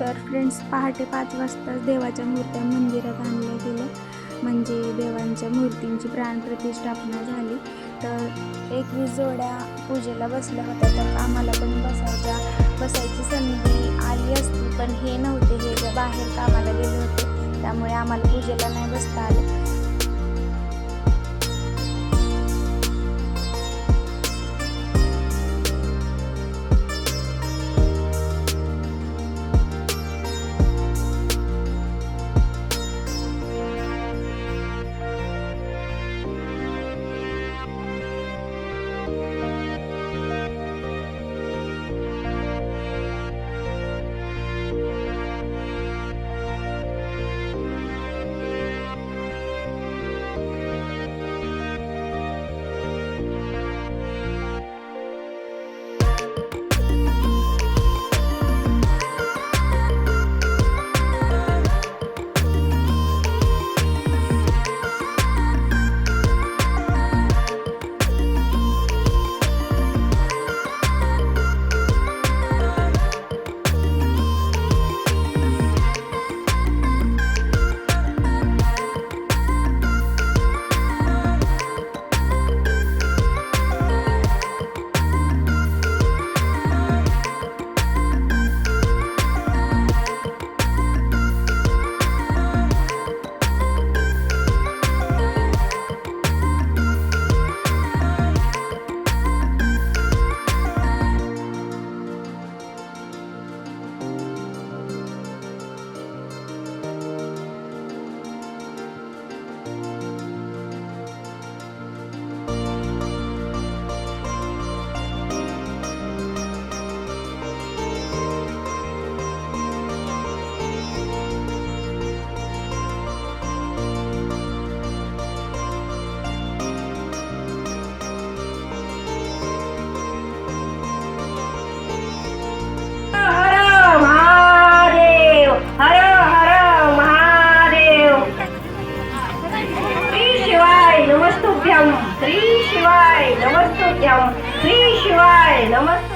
तर फ्रेंड्स पहाटे पाच वाजता देवाच्या मूर्त्या मंदिरात आणल्या गेल्या म्हणजे देवांच्या मूर्तींची प्राणप्रतिष्ठापना झाली. तर एकवीस जोड्या पूजेला बसल्या होत्या. तर आम्हाला पण बसायच्या बसायची संधी आली असती. पण हे नव्हते हे बाहेर कामाला गेले होते. त्यामुळे आम्हाला पूजेला नाही बसता आलं. श्री शिवाय नमस्तुभ्यम श्री शिवाय नमस्तुभ्यम